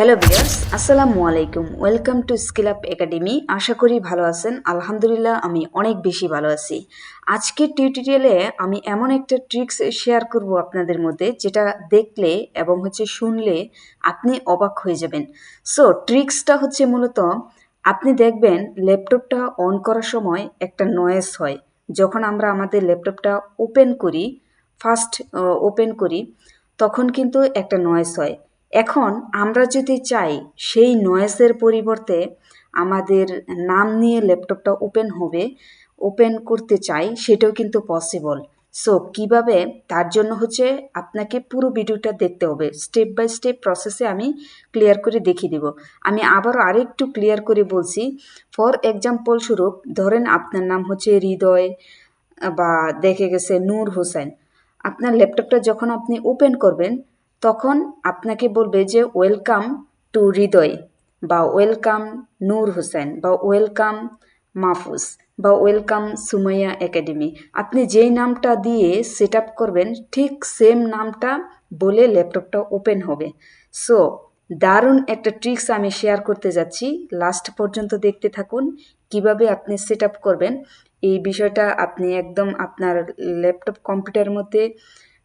Hello viewers আসসালামু আলাইকুম welcome to skill up academy আশা করি ভালো আছেন। আলহামদুলিল্লাহ, আমি অনেক বেশি ভালো আছি। আজকের টিউটোরিয়ালে আমি এমন একটা ট্রিক্স শেয়ার করব আপনাদের মধ্যে, যেটা দেখলে এবং হচ্ছে শুনলে আপনি অবাক হয়ে যাবেন। সো ট্রিক্সটা হচ্ছে মূলত, আপনি দেখবেন ল্যাপটপটা অন করার সময় একটা নয়েস হয়। যখন আমরা আমাদের ল্যাপটপটা ওপেন করি ফার্স্ট ওপেন করি, তখন কিন্তু একটা নয়েস হয়। এখন আমরা যদি চাই সেই নয়েজের পরিবর্তে আমাদের নাম নিয়ে ল্যাপটপটা ওপেন হবে ওপেন করতে চাই, সেটাও কিন্তু পসিবল সো কীভাবে? তার জন্য হচ্ছে আপনাকে পুরো ভিডিওটা দেখতে হবে। স্টেপ বাই স্টেপ প্রসেসে আমি ক্লিয়ার করে দেখিয়ে দেব। আমি আবার আরেকটু ক্লিয়ার করে বলছি। ফর এক্সাম্পল স্বরূপ ধরেন আপনার নাম হচ্ছে হৃদয়, বা দেখে গেছে নূর হোসেন। আপনার ল্যাপটপটা যখন আপনি ওপেন করবেন তখন আপনাকে বলবে যে, ওয়েলকাম টু হৃদয় বা, ওয়েলকাম নূর হোসেন বা, ওয়েলকাম মাহফুজ বা, ওয়েলকাম সুমাইয়া একাডেমি আপনি যেই নামটা দিয়ে সেট আপ করবেন, ঠিক সেম নামটা বলে ল্যাপটপটা ওপেন হবে। সো, দারুণ একটা ট্রিক্স আমি শেয়ার করতে যাচ্ছি। লাস্ট পর্যন্ত দেখতে থাকুন কীভাবে আপনি সেট করবেন। এই বিষয়টা আপনি একদম আপনার ল্যাপটপ কম্পিউটারের মধ্যে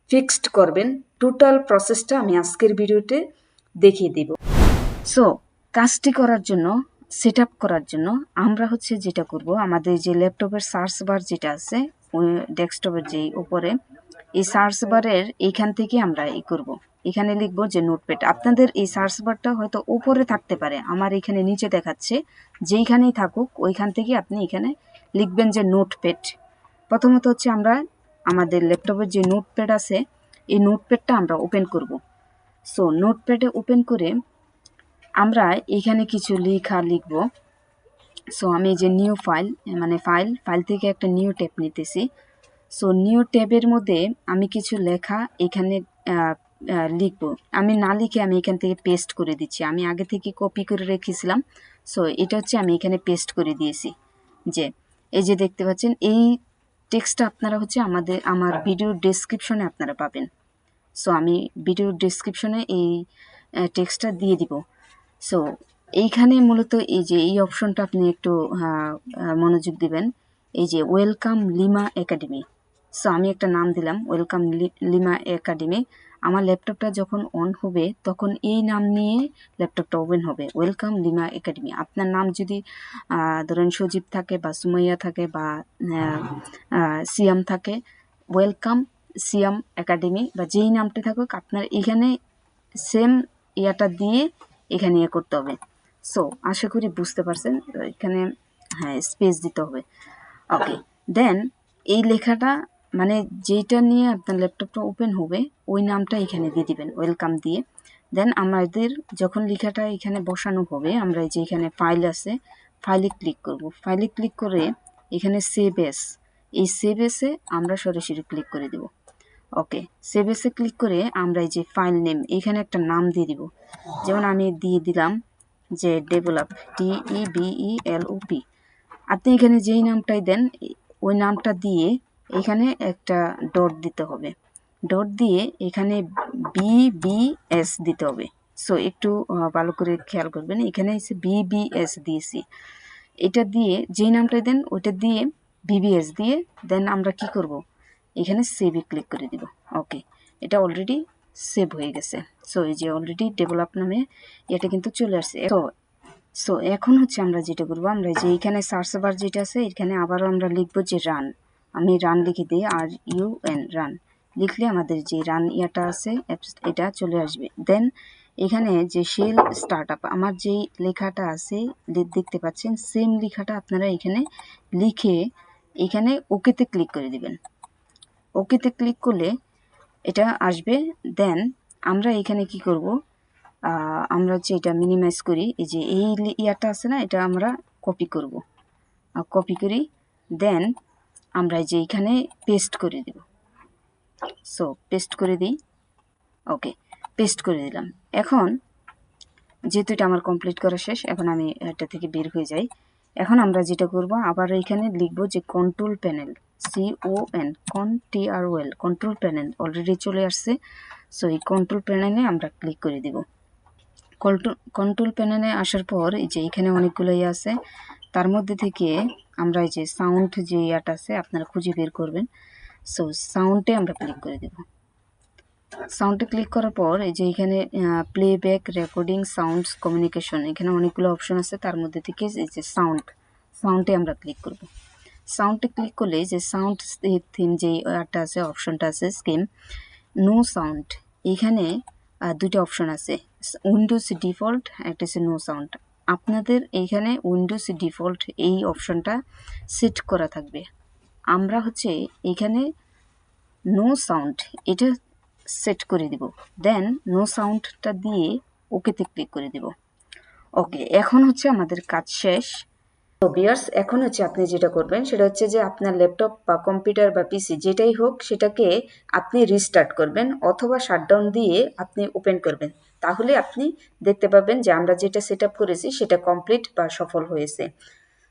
ফিক্সড করবেন। টোটাল প্রসেসটা আমি আজকের ভিডিওতে দেখিয়ে দিব। সো কাজটি করার জন্য সেট করার জন্য আমরা হচ্ছে যেটা করব, আমাদের যে ল্যাপটপের সার্চ বার যেটা আছে, ওই ডেস্কটপের যেই উপরে, এই সার্চ বারের এইখান থেকে আমরা ই করব। এখানে লিখব যে নোটপ্যাড আপনাদের এই সার্চ বারটা হয়তো উপরে থাকতে পারে, আমার এখানে নিচে দেখাচ্ছে, যেইখানেই থাকুক, ওইখান থেকে আপনি এখানে লিখবেন যে নোটপ্যাড প্রথমত হচ্ছে আমরা আমাদের ল্যাপটপের যে নোটপ্যাড আছে, এই নোটপ্যাডটা আমরা ওপেন করব। সো নোটপ্যাডে ওপেন করে আমরা এখানে কিছু লেখা লিখব। সো আমি যে নিউ ফাইল মানে ফাইল ফাইল থেকে একটা নিউ ট্যাব নিতেছি। সো নিউ ট্যাবের মধ্যে আমি কিছু লেখা এখানে লিখব। আমি না লিখে আমি এখান থেকে পেস্ট করে দিচ্ছি। আমি আগে থেকে কপি করে রেখেছিলাম। সো এটা হচ্ছে আমি এখানে পেস্ট করে দিয়েছি। যে, এই যে দেখতে পাচ্ছেন, এই টেক্সটটা আপনারা হচ্ছে আমাদের আমার ভিডিওর ডেসক্রিপশনে আপনারা পাবেন। সো আমি ভিডিওর ডেসক্রিপশনে এই টেক্সটটা দিয়ে দিব। সো এইখানে মূলত এই যে এই অপশনটা আপনি একটু মনোযোগ দিবেন। এই যে ওয়েলকাম লিমা একাডেমি সো আমি একটা নাম দিলাম ওয়েলকাম লিমা একাডেমি আমার ল্যাপটপটা যখন অন হবে, তখন এই নাম নিয়ে ল্যাপটপটা ওপেন হবে। ওয়েলকাম লিমা একাডেমি আপনার নাম যদি ধরেন সজীব থাকে বা সুমাইয়া থাকে বা সিয়াম থাকে ওয়েলকাম সিয়াম একাডেমি বা যেই নামটা থাকুক, আপনার এখানে সেম ইয়াটা দিয়ে এখানে ইয়ে করতে হবে। সো আশা করি বুঝতে পারছেন, এখানে হ্যাঁ স্পেস দিতে হবে। ওকে দেন এই লেখাটা মানে যেটা নিয়ে আপনার ল্যাপটপটা ওপেন হবে, ওই নামটা এখানে দিয়ে দিবেন ওয়েলকাম দিয়ে। দেন আমাদের যখন লেখাটা এখানে বসানো হবে, আমরা যে এখানে ফাইল আছে ফাইলে ক্লিক করব। ফাইলে ক্লিক করে এখানে সেভ এস এই সেভ এসে আমরা সরাসরি ক্লিক করে দেব। ওকে সেভ এসে ক্লিক করে আমরা এই যে ফাইল নেম এখানে একটা নাম দিয়ে দিব। যেমন আমি দিয়ে দিলাম যে develop D E V E L O P আপনি এখানে যেই নামটাই দেন, ওই নামটা দিয়ে এখানে একটা ডট দিতে হবে। ডট দিয়ে এখানে বি বি এস দিতে হবে। সো একটু ভালো করে খেয়াল করবেন। এখানে এসে বি বি এস দিয়েছি। এটা দিয়ে যেই নামটা দেন, ওইটা দিয়ে বিবিএস দিয়ে দেন আমরা কি করব? এখানে সেভে ক্লিক করে দিব। ওকে এটা অলরেডি সেভ হয়ে গেছে। সো এই যে অলরেডি ডেভেলপ নামে এটা কিন্তু চলে আসছে। তো সো এখন হচ্ছে আমরা যেটা করব, আমরা যে এখানে সার্চ বার যেটা আছে, এখানে আবারও আমরা লিখব যে রান আমি রান লিখে দিই, আর ইউ এন রান লিখলে আমাদের যে রান ইয়াটা আছে, এটা চলে আসবে। দেন এখানে যে সেল স্টার্ট আপ আমার যেই লেখাটা আছে দেখতে পাচ্ছেন সেম লেখাটা আপনারা এখানে লিখে, এখানে ওকেতে ক্লিক করে দিবেন। ওকেতে ক্লিক করলে এটা আসবে। দেন আমরা এখানে কি করব? আমরা হচ্ছে এটা মিনিমাইজ করি, এই যে এই ইয়াটা আছে না, এটা আমরা কপি করব। কপি করি। দেন আমরা যে এখানে পেস্ট করে দেব। সো পেস্ট করে দিই। ওকে পেস্ট করে দিলাম। এখন, যেহেতু এটা আমার কমপ্লিট করা শেষ, এখন আমি এটা থেকে বের হয়ে যাই। এখন আমরা যেটা করব, আবার এখানে লিখব যে control panel C O N con T R O L control panel already চলে আসছে। সো এই কন্ট্রোল প্যানেলে আমরা ক্লিক করে দিব। কন্ট্রোল প্যানেলে আসার পর, এই যে এখানে অনেকগুলো ইয়ে আছে তার মধ্যে থেকে আমরা এই যে সাউন্ড যে ইয়াটা আছে, আপনারা খুঁজে বের করবেন। সো সাউন্ডে আমরা ক্লিক করে দেব। সাউন্ডে ক্লিক করার পর এই যে এখানে প্লেব্যাক রেকর্ডিং সাউন্ডস কমিউনিকেশন এখানে অনেকগুলো অপশন আছে। তার মধ্যে থেকে এই যে সাউন্ড সাউন্ডে আমরা ক্লিক করব। সাউন্ডে ক্লিক করলে যে সাউন্ড থিম যে ইয়ারটা আছে অপশনটা আছে স্কিম নো সাউন্ড এখানে দুটো অপশন আছে। উইন্ডোজ ডিফল্ট একটা হচ্ছে নো সাউন্ড আপনাদের এইখানে উইন্ডোজ ডিফল্ট এই অপশনটা সেট করা থাকবে। আমরা হচ্ছে এইখানে নো সাউন্ড এটা সেট করে দিব। দেন নো সাউন্ডটা দিয়ে ওকেতে ক্লিক করে দিব। ওকে এখন হচ্ছে আমাদের কাজ শেষ। তো বিয়ার্স এখন হচ্ছে আপনি যেটা করবেন সেটা হচ্ছে যে আপনার ল্যাপটপ বা কম্পিউটার বা পিসি যেটাই হোক সেটাকে আপনি রিস্টার্ট করবেন অথবা শাটডাউন দিয়ে আপনি ওপেন করবেন। তাহলে আপনি দেখতে পাবেন যে আমরা যেটা সেট করেছি সেটা কমপ্লিট বা সফল হয়েছে।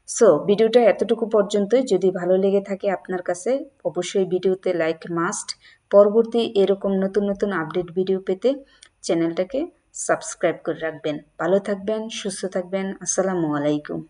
সো ভিডিওটা এতটুকু পর্যন্তই। যদি ভালো লেগে থাকে আপনার কাছে, অবশ্যই ভিডিওতে লাইক মাস্ট পরবর্তী এরকম নতুন নতুন আপডেট ভিডিও পেতে চ্যানেলটাকে সাবস্ক্রাইব করে রাখবেন। ভালো থাকবেন, সুস্থ থাকবেন। আসসালামু আলাইকুম।